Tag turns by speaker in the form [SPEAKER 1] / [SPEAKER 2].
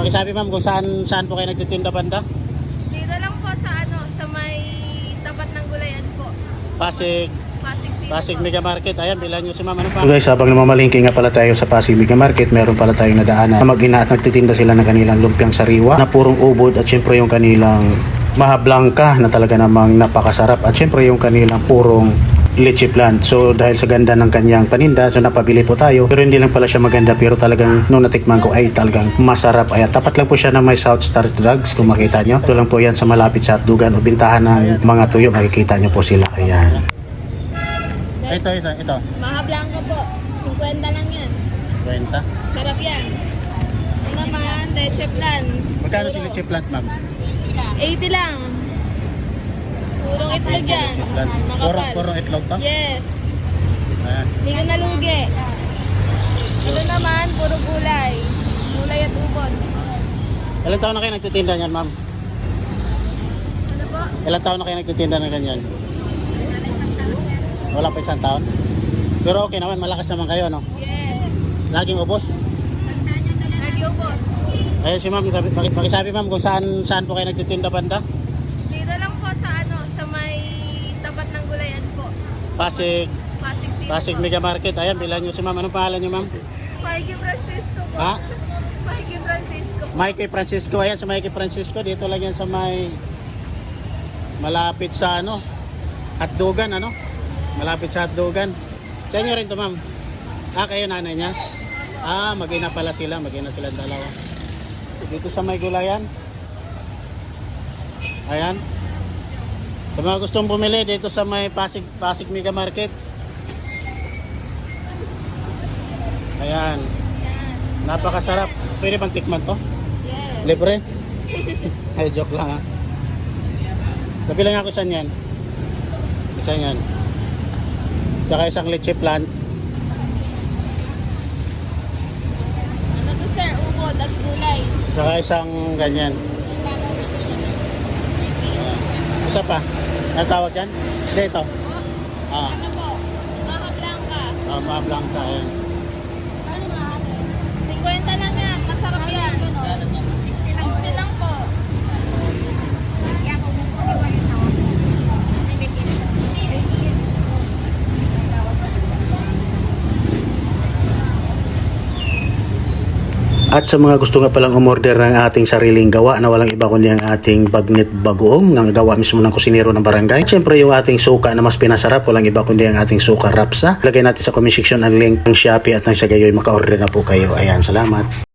[SPEAKER 1] pakisabi ma'am kung saan saan po kayo nagtitinda banda?
[SPEAKER 2] Dito lang po sa ano, sa may tapat ng gulayan po.
[SPEAKER 1] Pasig,
[SPEAKER 2] Pasig City
[SPEAKER 1] Pasig
[SPEAKER 2] po.
[SPEAKER 1] Mega Market. Ayan, bilan nyo si ma'am. Ano pa?
[SPEAKER 3] So guys, habang namamalingki nga pala tayo sa Pasig Mega Market, meron pala tayong nadaanan na mag-ina at nagtitinda sila ng kanilang lumpiang sariwa na purong ubod at syempre yung kanilang mahablangka na talaga namang napakasarap at syempre yung kanilang purong leche plant. So dahil sa ganda ng kanyang paninda, so napabili po tayo. Pero hindi lang pala siya maganda pero talagang nung natikman ko ay talagang masarap. Ay tapat lang po siya ng may South Star Drugs kung makita nyo. Ito lang po yan sa malapit sa Atdugan o bintahan ng mga tuyo. Makikita nyo po sila. Ayan.
[SPEAKER 1] Ito, ito, ito.
[SPEAKER 2] Maha Blanco po. 50 lang yan.
[SPEAKER 1] Kwenta.
[SPEAKER 2] Sarap yan. Ito naman, leche plan.
[SPEAKER 1] Magkano si leche plant ma'am?
[SPEAKER 2] 80 lang. Purong itlog yan.
[SPEAKER 1] Puro,
[SPEAKER 2] Makapal.
[SPEAKER 1] puro itlog to?
[SPEAKER 2] Yes.
[SPEAKER 1] Ayan.
[SPEAKER 2] Hindi ko nalugi. Ito naman, puro gulay. Gulay at ubod.
[SPEAKER 1] Ilan taon na kayo nagtitinda niyan ma'am?
[SPEAKER 2] Ano po?
[SPEAKER 1] Ilan taon na kayo nagtitinda ng ganyan? Wala pa isang taon? Pero okay naman, malakas naman kayo, no?
[SPEAKER 2] Yes.
[SPEAKER 1] Laging ubos.
[SPEAKER 2] Lagi ubos.
[SPEAKER 1] Ayun si ma'am, sabi, paki- pakisabi ma'am kung saan saan po kayo nagtitinda banda?
[SPEAKER 2] Dito lang po sa ano, sa may tapat ng gulayan po.
[SPEAKER 1] Pasig,
[SPEAKER 2] Pasig City
[SPEAKER 1] Pasig
[SPEAKER 2] po.
[SPEAKER 1] Mega Market. Ayan, bilan nyo si ma'am. Anong pangalan nyo ma'am?
[SPEAKER 2] Mikey Francisco po.
[SPEAKER 1] Ha?
[SPEAKER 2] Mikey Francisco po.
[SPEAKER 1] Mikey Francisco. Ayan, sa Mikey Francisco. Dito lang yan sa may malapit sa ano, Hatdugan, ano? Malapit sa Hatdugan. Sa inyo rin to ma'am. Ah, kayo nanay niya? Ah, mag-ina pala sila. Mag-ina sila dalawa. Dito sa may gulayan. Ayan. Sa mga gustong bumili dito sa may Pasig, Pasig Mega Market. Ayan.
[SPEAKER 2] Yan.
[SPEAKER 1] Napakasarap. Pwede bang tikman to?
[SPEAKER 2] Yes.
[SPEAKER 1] Libre? Ay, joke lang ha. Sabi lang ako saan yan. Isa yan. Tsaka isang leche plant.
[SPEAKER 2] Ano to sir? Ubod at gulay.
[SPEAKER 1] Tsaka isang ganyan. Isa pa. Ano tawag yan? Hindi ito.
[SPEAKER 2] Oh,
[SPEAKER 1] Ah,
[SPEAKER 2] ano po? Maha Blanca.
[SPEAKER 1] ah mga blanca. Ayan.
[SPEAKER 2] Ano ba? 50 lang yan. Masarap yan. 60 lang po.
[SPEAKER 3] At sa mga gusto nga palang umorder ng ating sariling gawa na walang iba kundi ang ating bagnet bagoong ng gawa mismo ng kusinero ng barangay. Siyempre yung ating suka na mas pinasarap walang iba kundi ang ating suka rapsa. Lagay natin sa comment section ang link ng Shopee at ng Sagayoy maka-order na po kayo. Ayan, salamat.